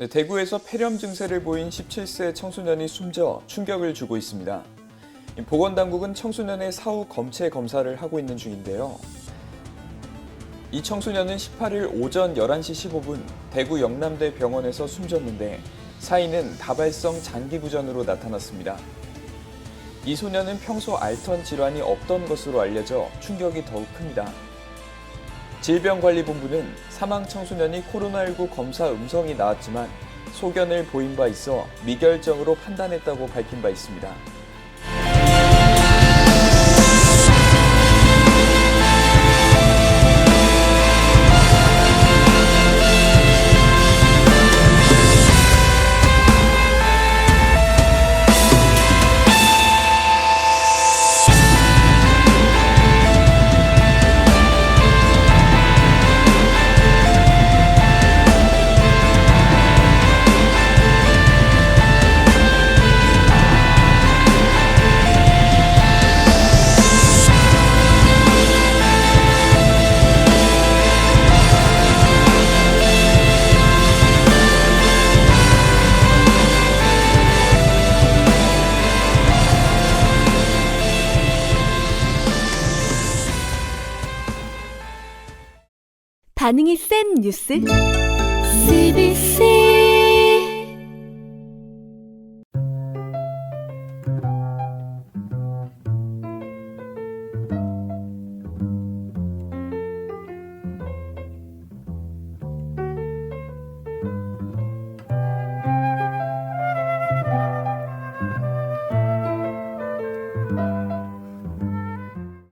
네, 대구에서 폐렴 증세를 보인 17세 청소년이 숨져 충격을 주고 있습니다. 이 보건당국은 청소년의 사후 검체 검사를 하고 있는 중인데요. 이 청소년은 18일 오전 11시 15분 대구 영남대 병원에서 숨졌는데 사인은 다발성 장기부전으로 나타났습니다. 이 소년은 평소 앓던 질환이 없던 것으로 알려져 충격이 더욱 큽니다. 질병관리본부는 사망 청소년이 코로나19 검사 음성이 나왔지만 소견을 보인 바 있어 미결정으로 판단했다고 밝힌 바 있습니다. 반응이 센 뉴스. CBC